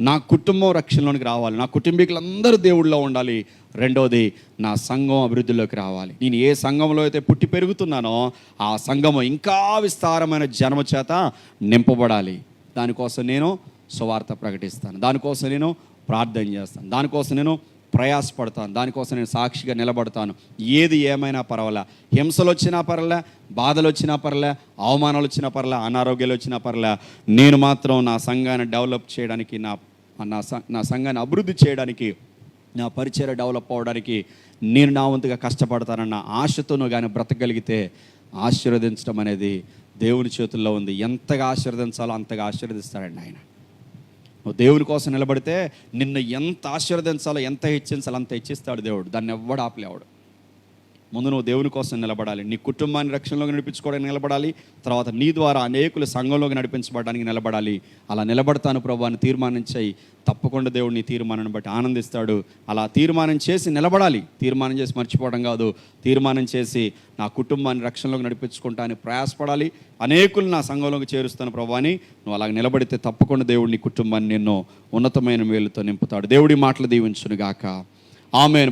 నా కుటుంబం రక్షణలోనికి రావాలి. నా కుటుంబీకులందరూ దేవుళ్ళలో ఉండాలి. రెండోది నా సంఘం అభివృద్ధిలోకి రావాలి. నేను ఏ సంఘంలో అయితే పుట్టి పెరుగుతున్నానో ఆ సంఘము ఇంకా విస్తారమైన జన్మ చేత నింపబడాలి. దానికోసం నేను సువార్త ప్రకటిస్తాను. దానికోసం నేను ప్రార్థన చేస్తాను. దానికోసం నేను ప్రయాసపడతాను. దానికోసం నేను సాక్షిగా నిలబడతాను. ఏది ఏమైనా పర్వాలే. హింసలు వచ్చినా పర్లే బాధలు వచ్చినా పర్లే అవమానాలు వచ్చినా పర్లే అనారోగ్యాలు వచ్చినా పర్లే నేను మాత్రం నా సంఘాన్ని డెవలప్ చేయడానికి నా నా నా సంఘాన్ని అభివృద్ధి చేయడానికి నా పరిచయ డెవలప్ అవ్వడానికి నేను నా వంతుగా కష్టపడతానన్న ఆశతోనూ కానీ బ్రతకగలిగితే ఆశీర్వదించడం అనేది దేవుని చేతుల్లో ఉంది. ఎంతగా ఆశీర్వదించాలో అంతగా ఆశీర్వదిస్తాడండి ఆయన. నువ్వు దేవుని కోసం నిలబడితే నిన్ను ఎంత ఆశీర్వదించాలో ఎంత హెచ్చించాలో అంత హెచ్చిస్తాడు దేవుడు. దాన్ని ఎవ్వడు ఆపలేవాడు. ముందు నువ్వు దేవుని కోసం నిలబడాలి. నీ కుటుంబాన్ని రక్షణలోకి నడిపించుకోవడానికి నిలబడాలి. తర్వాత నీ ద్వారా అనేకులు సంఘంలోకి నడిపించబడడానికి నిలబడాలి. అలా నిలబడతాను ప్రభు అని తీర్మానించాయి. తప్పకుండా దేవుడు నీ తీర్మానాన్ని బట్టి ఆనందిస్తాడు. అలా తీర్మానం చేసి నిలబడాలి. తీర్మానం చేసి మర్చిపోవడం కాదు. తీర్మానం చేసి నా కుటుంబాన్ని రక్షణలోకి నడిపించుకుంటానికి ప్రయాసపడాలి. అనేకులు నా సంఘంలోకి చేరుస్తాను ప్రభు అని నువ్వు అలాగ నిలబడితే తప్పకుండా దేవుడు నీ కుటుంబాన్ని ఎన్నో ఉన్నతమైన వేలుతో నింపుతాడు. దేవుడి మాటలు దీవించునుగాక. ఆమె